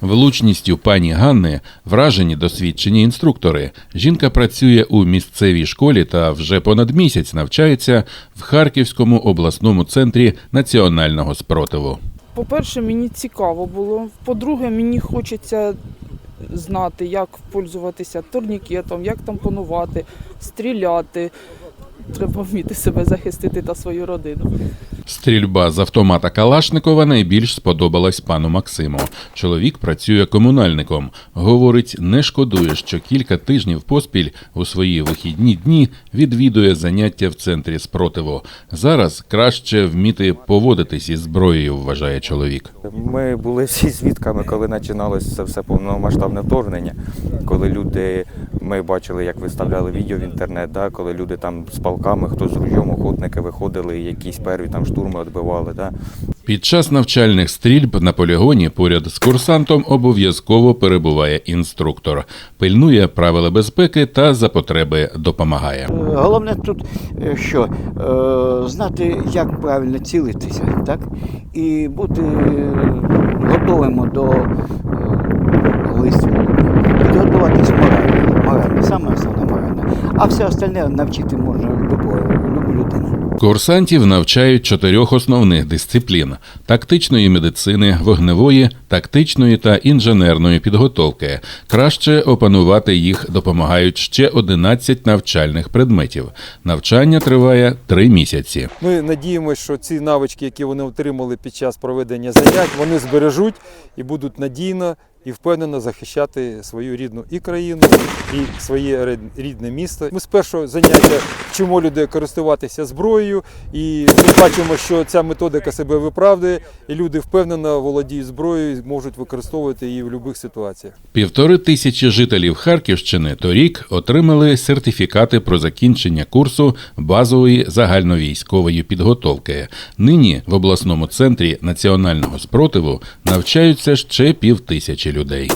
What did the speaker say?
Влучністю пані Ганни вражені досвідчені інструктори. Жінка працює у місцевій школі та вже понад місяць навчається в Харківському обласному центрі національного спротиву. По-перше, мені цікаво було. По-друге, мені хочеться знати, як пользуватися турнікетом, як там панувати, стріляти. Треба вміти себе захистити та свою родину. Стрільба з автомата Калашникова найбільш сподобалась пану Максиму. Чоловік працює комунальником. Говорить, не шкодує, що кілька тижнів поспіль у свої вихідні дні відвідує заняття в центрі спротиву. Зараз краще вміти поводитись із зброєю, вважає чоловік. Ми були всі свідками, коли починалося все повномасштабне вторгнення. Коли люди, ми бачили, як виставляли відео в інтернет, да, коли люди там з палками, хто з ружьом, охотники виходили, якісь перві там штурми відбивали. Да. Під час навчальних стрільб на полігоні поряд з курсантом обов'язково перебуває інструктор, пильнує правила безпеки та за потреби допомагає. Головне тут е, що е, знати, як правильно цілитися, так? І бути е, готовим до е, вистрілу. Підготуватись морально. Морально, саме основне морально. А все остальне навчити можна людину. Курсантів навчають чотирьох основних дисциплін: тактичної медицини, вогневої, тактичної та інженерної підготовки. Краще опанувати їх допомагають ще 11 навчальних предметів. Навчання триває три місяці. Ми надіємося, що ці навички, які вони отримали під час проведення занять, вони збережуть і будуть надійно і впевнено захищати свою рідну і країну, і своє рідне місто. Ми з першого заняття вчимо людей користуватися зброєю, і ми бачимо, що ця методика себе виправдує, і люди впевнено володіють зброєю, і можуть використовувати її в будь-яких ситуаціях. Півтори тисячі жителів Харківщини торік отримали сертифікати про закінчення курсу базової загальновійськової підготовки. Нині в обласному центрі національного спротиву навчаються ще півтисячі людей.